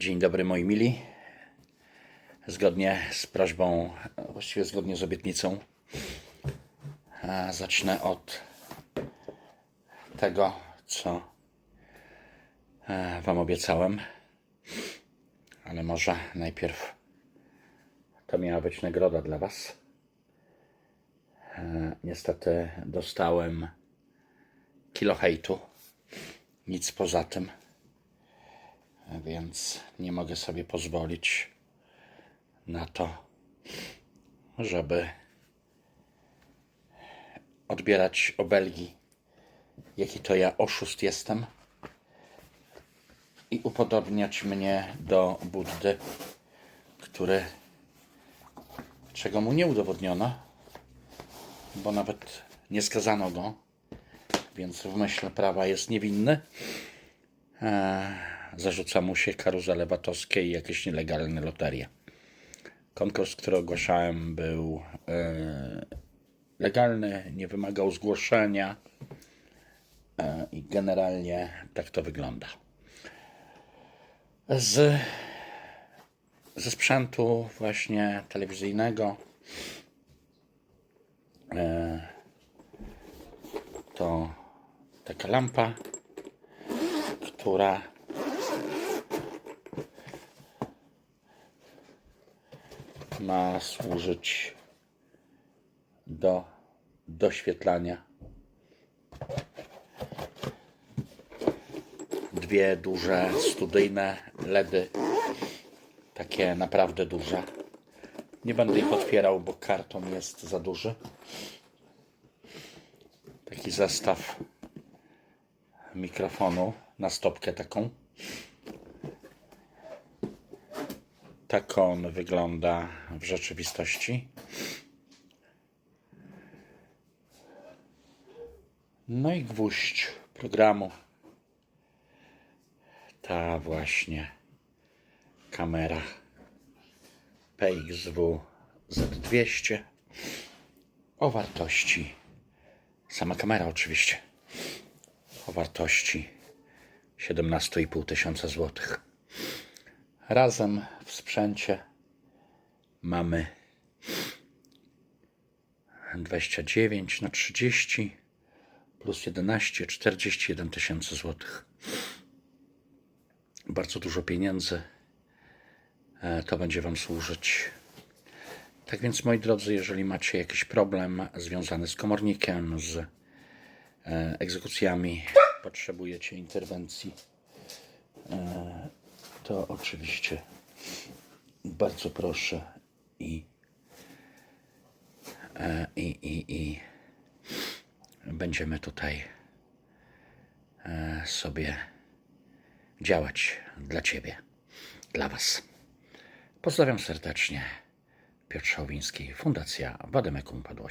Dzień dobry moi mili. Zgodnie z prośbą, właściwie zgodnie z obietnicą, zacznę od tego, co e, Wam obiecałem. Ale może najpierw to miała być nagroda dla Was. E, Niestety dostałem kilo hejtu. Nic poza tym więc nie mogę sobie pozwolić na to, żeby odbierać obelgi, jaki to ja oszust jestem i upodobniać mnie do Buddy, który czego mu nie udowodniono, bo nawet nie skazano go, więc w myśl prawa jest niewinny zarzuca mu się karuzele VAT-owskie i jakieś nielegalne loterie. Konkurs, który ogłaszałem, był e, legalny, nie wymagał zgłoszenia e, i generalnie tak to wygląda. Z, ze sprzętu właśnie telewizyjnego e, to taka lampa, która ma służyć do doświetlania. Dwie duże studyjne LEDy, takie naprawdę duże. Nie będę ich otwierał, bo karton jest za duży. Taki zestaw mikrofonu na stopkę taką. Tak on wygląda w rzeczywistości. No i gwóźdź programu. Ta właśnie kamera PXW Z200 o wartości, sama kamera oczywiście, o wartości 17,5 tysiąca złotych. Razem w sprzęcie mamy 29 na 30 plus 11, 41 tysięcy złotych. Bardzo dużo pieniędzy. E, To będzie Wam służyć. Tak więc, moi drodzy, jeżeli macie jakiś problem związany z komornikiem, z e, egzekucjami, potrzebujecie interwencji, e, to oczywiście bardzo proszę i, e, i, i, i będziemy tutaj e, sobie działać dla Ciebie, dla Was. Pozdrawiam serdecznie. Piotr Szowiński, Fundacja Wademekum Upadłości.